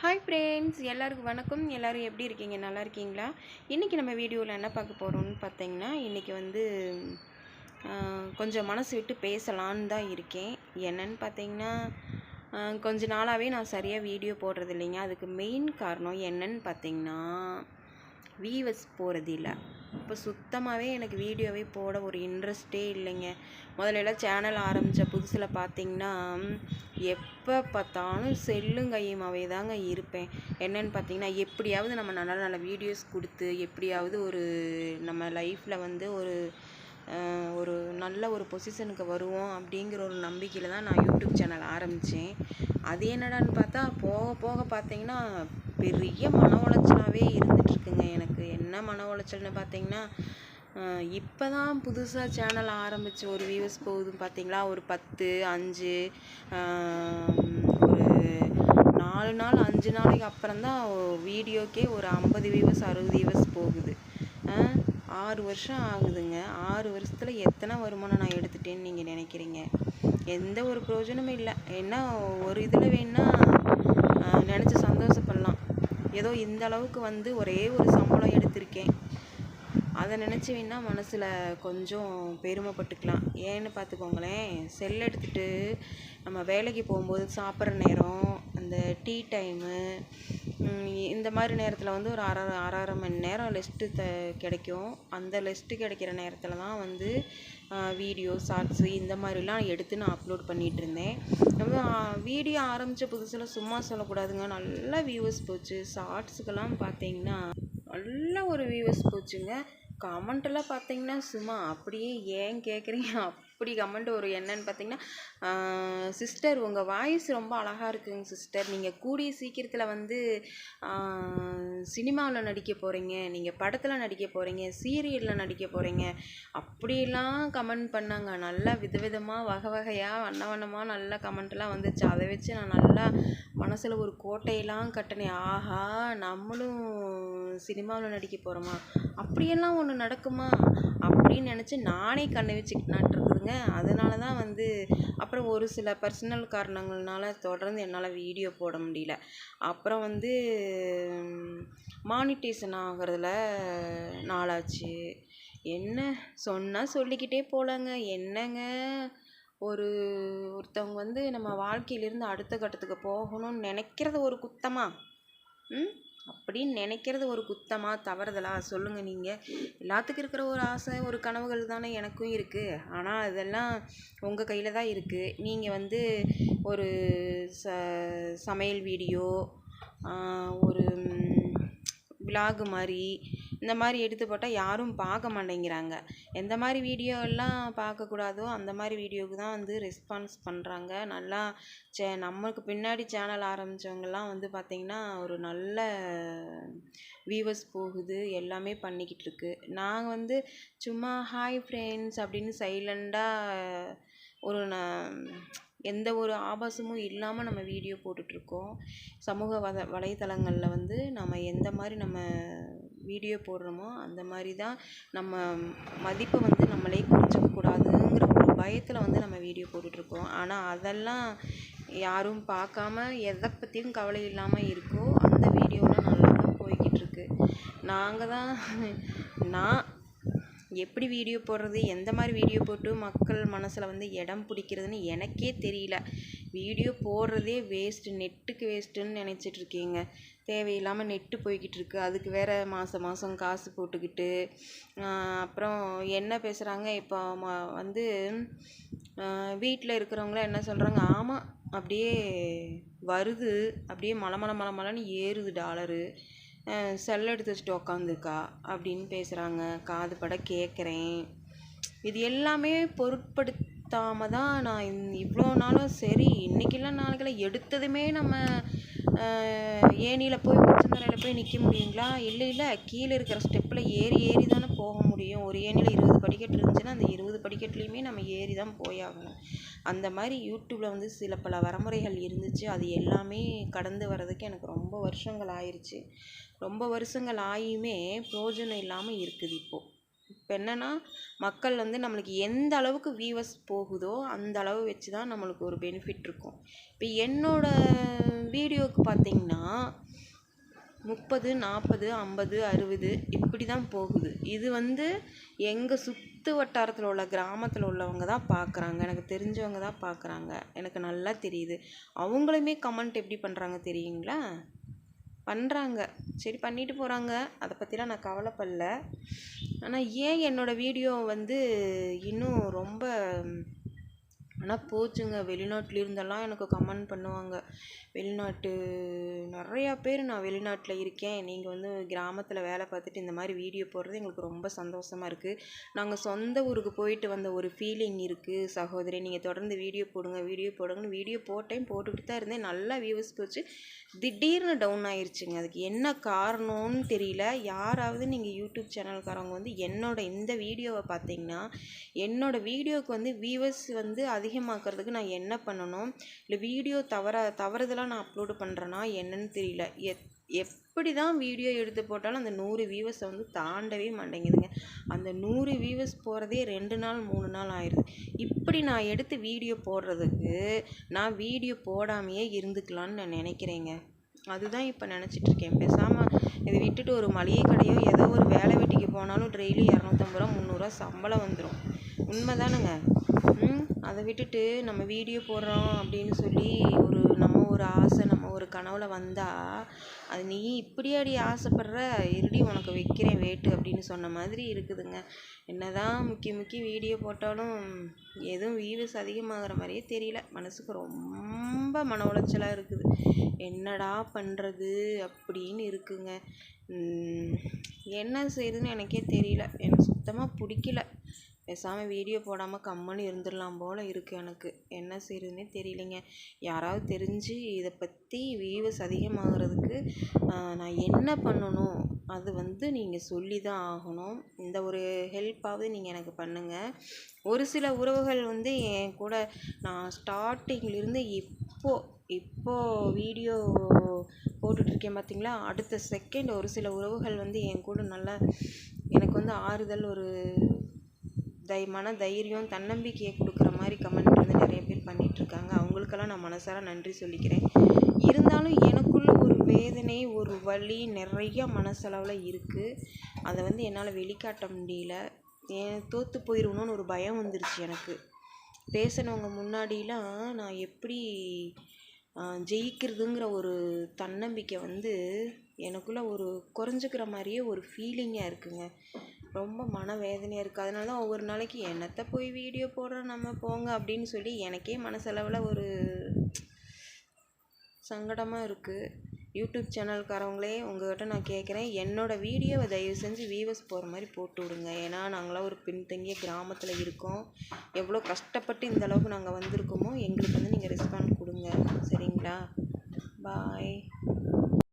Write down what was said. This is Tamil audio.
ஹாய் ஃப்ரெண்ட்ஸ் எல்லாருக்கும் வணக்கம். எல்லோரும் எப்படி இருக்கீங்க? நல்லா இருக்கீங்களா? இன்றைக்கி நம்ம வீடியோவில் என்ன பார்க்க போகிறோம்னு பார்த்தீங்கன்னா இன்றைக்கி வந்து கொஞ்சம் மனசு விட்டு பேசலான்னு தான் இருக்கேன். என்னன்னு பார்த்தீங்கன்னா கொஞ்ச நாளாகவே நான் சரியாக வீடியோ போடுறது இல்லைங்க. அதுக்கு மெயின் காரணம் என்னன்னு பார்த்தீங்கன்னா வீவஸ் போகிறது இல்லை. அப்போ சுத்தமாகவே எனக்கு வீடியோவே போட ஒரு இன்ட்ரெஸ்டே இல்லைங்க. முதல்ல சேனல் ஆரம்பித்த புதுசில் பார்த்தீங்கன்னா எப்போ பார்த்தாலும் செல்லும் கையுமாவே தாங்க இருப்பேன். என்னன்னு பார்த்தீங்கன்னா எப்படியாவது நம்ம நல்ல நல்ல வீடியோஸ் கொடுத்து எப்படியாவது ஒரு நம்ம லைஃப்பில் வந்து ஒரு ஒரு நல்ல ஒரு பொசிஷனுக்கு வருவோம் அப்படிங்கிற ஒரு நம்பிக்கையில் தான் நான் யூடியூப் சேனல் ஆரம்பித்தேன் அது என்னடான்னு பார்த்தா போக போக பார்த்தீங்கன்னா பெரிய மன உளைச்சலாகவே இருந்துகிட்ருக்குங்க எனக்கு. என்ன மன உளைச்சல்னு பார்த்தீங்கன்னா இப்போ தான் புதுசாக சேனல் ஆரம்பித்து ஒரு வியூஸ் போகுது பார்த்தீங்களா ஒரு பத்து அஞ்சு ஒரு நாலு நாள் அஞ்சு நாளைக்கு அப்புறம் தான் வீடியோக்கே ஒரு ஐம்பது வியூவர்ஸ் அறுபது வியூவர்ஸ் போகுது. ஆறு வருஷம் ஆகுதுங்க. ஆறு வருஷத்தில் எத்தனை வருமானம் நான் எடுத்துட்டேன்னு நீங்கள் நினைக்கிறீங்க? எந்த ஒரு பிரயோஜனமும் இல்லை. என்ன ஒரு இதில் வேணால் நினச்சி சந்தோஷப்படலாம். ஏதோ இந்த அளவுக்கு வந்து ஒரே ஒரு சம்பளம் எடுத்திருக்கேன். அதை நினச்சி வேணா மனசில் கொஞ்சம் பெருமைப்பட்டுக்கலாம். ஏன்னு பார்த்துக்கோங்களேன் செல் எடுத்துகிட்டு நம்ம வேலைக்கு போகும்போது சாப்பிட்ற நேரம் அந்த டீ டைமு இந்த மாதிரி நேரத்தில் வந்து ஒரு அரை அரை அரை மணி நேரம் லெஸ்ட்டு த கிடைக்கும். அந்த லெஸ்ட்டு கிடைக்கிற நேரத்தில் தான் வந்து வீடியோ ஷார்ட்ஸு இந்த மாதிரிலாம் எடுத்து நான் அப்லோட் பண்ணிகிட்டு இருந்தேன். நம்ம வீடியோ ஆரம்பித்த புதுசில் சும்மா சொல்லக்கூடாதுங்க. நல்ல வியூவர்ஸ் போச்சு. ஷார்ட்ஸுக்கெல்லாம் பார்த்தீங்கன்னா நல்ல ஒரு வியூவர்ஸ் போச்சுங்க. கமெண்ட்டெல்லாம் பார்த்தீங்கன்னா சும்மா அப்படியே ஏன் கேட்குறீங்க அப்படி கமெண்ட் ஒரு என்னன்னு பார்த்தீங்கன்னா சிஸ்டர் உங்கள் வாய்ஸ் ரொம்ப அழகாக இருக்குங்க சிஸ்டர் நீங்கள் கூடிய சீக்கிரத்தில் வந்து சினிமாவில் நடிக்க போகிறீங்க நீங்கள் படத்தில் நடிக்க போகிறீங்க சீரியலில் நடிக்க போகிறீங்க அப்படிலாம் கமெண்ட் பண்ணாங்க. நல்லா விதவிதமாக வகை வகையாக வண்ண வண்ணமாக நல்லா கமெண்ட்லாம் வந்துச்சு. அதை வச்சு நான் நல்லா மனசில் ஒரு கோட்டையெல்லாம் கட்டினேன். ஆஹா நம்மளும் சினிமாவில் நடிக்க போகிறோமா அப்படியெல்லாம் ஒன்று நடக்குமா? அப்படின்னு நினச்சி நானே கண்ணை வச்சுக்கிட்டு இருக்குதுங்க அதனால தான் வந்து அப்புறம் ஒரு சில பர்சனல் காரணங்கள்னால தொடர்ந்து என்னால் வீடியோ போட முடியல. அப்புறம் வந்து மானிட்டேஷன் ஆகிறதுல நாளாச்சு. என்ன சொன்னால் சொல்லிக்கிட்டே போகலாங்க என்னங்க? ஒரு ஒருத்தவங்க வந்து நம்ம வாழ்க்கையிலேருந்து அடுத்த கட்டத்துக்கு போகணும்னு நினைக்கிறது ஒரு குத்தமாக ம்? அப்படின்னு நினைக்கிறது ஒரு குத்தமாக தவறுதலா? சொல்லுங்கள் நீங்கள் எல்லாத்துக்கும் இருக்கிற ஒரு ஆசை ஒரு கனவுகள் தானே எனக்கும் இருக்குது ஆனால் அதெல்லாம் உங்கள் கையில் தான் இருக்குது நீங்கள் வந்து ஒரு ச சமையல் வீடியோ ஒரு விலாகு மாதிரி இந்த மாதிரி எடுத்து போட்டால் யாரும் பார்க்க மாட்டேங்கிறாங்க. எந்த மாதிரி வீடியோ எல்லாம் பார்க்கக்கூடாதோ அந்த மாதிரி வீடியோவுக்கு தான் வந்து ரெஸ்பான்ஸ் பண்ணுறாங்க நல்லா சே நம்மளுக்கு பின்னாடி சேனல் ஆரம்பித்தவங்கலாம் வந்து பார்த்திங்கன்னா ஒரு நல்ல வியூவர்ஸ் போகுது. எல்லாமே பண்ணிக்கிட்டு இருக்கு. நாங்கள் வந்து சும்மா ஹாய் ஃப்ரெண்ட்ஸ் அப்படின்னு சைலண்டாக ஒரு ந எந்த ஒரு ஆபாசமும் இல்லாமல் நம்ம வீடியோ போட்டுட்ருக்கோம் சமூக வத வலைத்தளங்களில் வந்து நம்ம எந்த மாதிரி நம்ம வீடியோ போடுறோமோ அந்த மாதிரி தான் நம்ம மதிப்பை வந்து நம்மளே குறைச்சிக்கக்கூடாதுங்கிற ஒரு பயத்தில் வந்து நம்ம வீடியோ போட்டுட்ருக்கோம். ஆனால் அதெல்லாம் யாரும் பார்க்காம எதை பற்றியும் கவலை இல்லாமல் இருக்கோ அந்த வீடியோலாம் நல்லா தான் போய்கிட்டுருக்கு நாங்கள் தான் நான் எப்படி வீடியோ போடுறது எந்த மாதிரி வீடியோ போட்டு மக்கள் மனசில் வந்து இடம் பிடிக்கிறதுன்னு எனக்கே தெரியல. வீடியோ போடுறதே வேஸ்ட்டு நெட்டுக்கு வேஸ்ட்டுன்னு நினச்சிட்டு இருக்கீங்க. தேவையில்லாமல் நெட்டு போய்கிட்டு இருக்கு. அதுக்கு வேறு மாதம் மாதம் காசு போட்டுக்கிட்டு அப்புறம் என்ன பேசுகிறாங்க இப்போ ம- வந்து வீட்டில் இருக்கிறவங்களாம் என்ன சொல்கிறாங்க ஆமாம் அப்படியே வருது. அப்படியே மலை மலை மலை மலைன்னு ஏறுது டாலரு. செல் எடுத்து வச்சுட்டு உக்காந்துருக்கா அப்படின்னு பேசுகிறாங்க காது பட கேட்குறேன் இது எல்லாமே பொருட்படுத்தாமல் தான் நான் இந் இவ்வளோ நாளும் சரி இன்றைக்கெல்லாம் நாளைக்கெல்லாம் எடுத்ததுமே நம்ம ஏணியில் போய் உச்சந்தரையில் போய் நிற்க முடியுங்களா? இல்லை இல்லை கீழே இருக்கிற ஸ்டெப் ஸ்டெப்பில் ஏறி ஏறி தானே போக முடியும். ஒரு ஏணியில் இருபது படிக்கட்டு இருந்துச்சுன்னா அந்த இருபது படிக்கட்டுலேயுமே நம்ம ஏறி தான் போயாகணும். அந்த மாதிரி யூடியூப்பில் வந்து சில பல வரமுறைகள் இருந்துச்சு. அது எல்லாமே கடந்து வர்றதுக்கு எனக்கு ரொம்ப வருஷங்கள் ஆயிடுச்சு ரொம்ப வருஷங்கள் ஆகியுமே பிரயோஜனம் இல்லாமல் இருக்குது இப்போது இப்போ என்னென்னா மக்கள் வந்து நம்மளுக்கு எந்த அளவுக்கு வியூவர்ஸ் போகுதோ அந்த அளவு வச்சு தான் நம்மளுக்கு ஒரு பெனிஃபிட் இருக்கும். இப்போ என்னோடய வீடியோவுக்கு பார்த்திங்கன்னா முப்பது நாற்பது ஐம்பது அறுபது இப்படி தான் போகுது. இது வந்து எங்கள் சுற்று வட்டாரத்தில் உள்ள கிராமத்தில் உள்ளவங்க தான் பார்க்குறாங்க எனக்கு தெரிஞ்சவங்க தான் பார்க்குறாங்க எனக்கு நல்லா தெரியுது. அவங்களுமே கமெண்ட் எப்படி பண்ணுறாங்க தெரியுங்களா? பண்ணுறாங்க சரி பண்ணிட்டு போகிறாங்க அதை பற்றிலாம் நான் கவலைப்படல. ஆனால் ஏன் என்னோடய வீடியோ வந்து இன்னும் ரொம்ப ஆனால் போச்சுங்க. வெளிநாட்டிலிருந்தெல்லாம் எனக்கு கமெண்ட் பண்ணுவாங்க. வெளிநாட்டு நிறையா பேர் நான் வெளிநாட்டில் இருக்கேன். நீங்கள் வந்து கிராமத்தில் வேலை பார்த்துட்டு இந்த மாதிரி வீடியோ போடுறது எங்களுக்கு ரொம்ப சந்தோஷமாக இருக்குது நாங்கள் சொந்த ஊருக்கு போயிட்டு வந்த ஒரு ஃபீலிங் இருக்குது சகோதரி நீங்கள் தொடர்ந்து வீடியோ போடுங்க வீடியோ போடுங்கன்னு வீடியோ போட்டேன் போட்டுக்கிட்டு தான் இருந்தேன். நல்லா வியூவர்ஸ் போச்சு. திடீர்னு டவுன் ஆயிடுச்சுங்க அதுக்கு என்ன காரணம்னு தெரியல. யாராவது நீங்கள் யூடியூப் சேனல்காரவங்க வந்து என்னோட இந்த வீடியோவை பார்த்தீங்கன்னா என்னோடய வீடியோவுக்கு வந்து வியூவர்ஸ் வந்து அதிகமாக்கிறதுக்கு நான் என்ன பண்ணணும்? இல்லை வீடியோ தவற தவறுதலாக நான் அப்லோடு பண்ணுறேன்னா என்னன்னு தெரியல. எத் எப்படி தான் வீடியோ எடுத்து போட்டாலும் அந்த நூறு வியூவர்ஸை வந்து தாண்டவே மாட்டேங்குதுங்க. அந்த நூறு வியூவர்ஸ் போகிறதே ரெண்டு நாள் மூணு நாள் ஆயிடுது. இப்படி நான் எடுத்து வீடியோ போடுறதுக்கு நான் வீடியோ போடாமையே இருந்துக்கலான்னு நான் நினைக்கிறேங்க. அதுதான் இப்போ நினச்சிட்டு இருக்கேன் பேசாமல் இதை விட்டுட்டு ஒரு மளிகை கடையோ ஏதோ ஒரு வேலை வெட்டிக்கு போனாலும் டெய்லி இரநூத்தம்பது ரூபா முந்நூறுரூவா சம்பளம் வந்துடும் உண்மை தானுங்க அதை விட்டுட்டு நம்ம வீடியோ போடுறோம் அப்படின்னு சொல்லி ஒரு நம்ம ஒரு ஆசை நம்ம ஒரு கனவுல வந்தால் அது நீ இப்படியாடி ஆசைப்படுற? இருடி உனக்கு வைக்கிறேன் வேட்டு அப்படின்னு சொன்ன மாதிரி இருக்குதுங்க. என்னதான் முக்கி முக்கி வீடியோ போட்டாலும் எதுவும் வியூஸ் அதிகமாகிற மாதிரியே தெரியல. மனசுக்கு ரொம்ப மன உளைச்சலாக இருக்குது. என்னடா பண்ணுறது அப்படின்னு இருக்குங்க. என்ன செய்யுதுன்னு எனக்கே தெரியல. எனக்கு சுத்தமாக பிடிக்கல. பேசாமல் வீடியோ போடாமல் கம்முன்னு இருந்துடலாம் போல் இருக்குது எனக்கு. என்ன செய்கிறதுனே தெரியலைங்க. யாராவது தெரிஞ்சு இதை பற்றி வியூவர்ஸ் அதிகமாகிறதுக்கு நான் என்ன பண்ணணும்? அது வந்து நீங்கள் சொல்லி தான் ஆகணும். இந்த ஒரு ஹெல்ப்பாவது நீங்கள் எனக்கு பண்ணுங்கள் ஒரு சில உறவுகள் வந்து என் கூட நான் ஸ்டார்டிங்லேருந்து இப்போது இப்போது வீடியோ போட்டுட்ருக்கேன் பார்த்தீங்களா அடுத்த செகண்ட் ஒரு சில உறவுகள் வந்து என் கூட நல்லா எனக்கு வந்து ஆறுதல் ஒரு தை மன தைரியம் தன்னம்பிக்கையை கொடுக்குற மாதிரி கமெண்ட் வந்து நிறைய பேர் பண்ணிகிட்ருக்காங்க அவங்களுக்கெல்லாம் நான் மனசார நன்றி சொல்லிக்கிறேன். இருந்தாலும் எனக்குள்ள ஒரு வேதனை ஒரு வழி நிறையா மனசளவில் இருக்குது அதை வந்து என்னால் வெளிக்காட்ட முடியல. ஏன் தோற்று போயிடணும்னு ஒரு பயம் வந்துருச்சு எனக்கு. பேசினவங்க முன்னாடிலாம் நான் எப்படி ஜெயிக்கிறதுங்கிற ஒரு தன்னம்பிக்கை வந்து எனக்குள்ளே ஒரு குறைஞ்சிக்கிற மாதிரியே ஒரு ஃபீலிங்காக இருக்குங்க. ரொம்ப மன வேதனையாக இருக்குது அதனால தான் ஒவ்வொரு நாளைக்கு என்னத்தை போய் வீடியோ போடுறோம் நம்ம போங்க அப்படின்னு சொல்லி எனக்கே மனசளவில் ஒரு சங்கடமாக இருக்குது யூடியூப் சேனல்காரவங்களே உங்கள்கிட்ட நான் கேட்குறேன் என்னோடய வீடியோவை தயவு செஞ்சு வியூவர்ஸ் போகிற மாதிரி போட்டு விடுங்க. ஏன்னா நாங்களாம் ஒரு பின்தங்கிய கிராமத்தில் இருக்கோம். எவ்வளோ கஷ்டப்பட்டு இந்தளவுக்கு நாங்கள் வந்திருக்கோமோ எங்களுக்கு வந்து நீங்கள் ரெஸ்பாண்ட் கொடுங்க. சரிங்களா? பாய்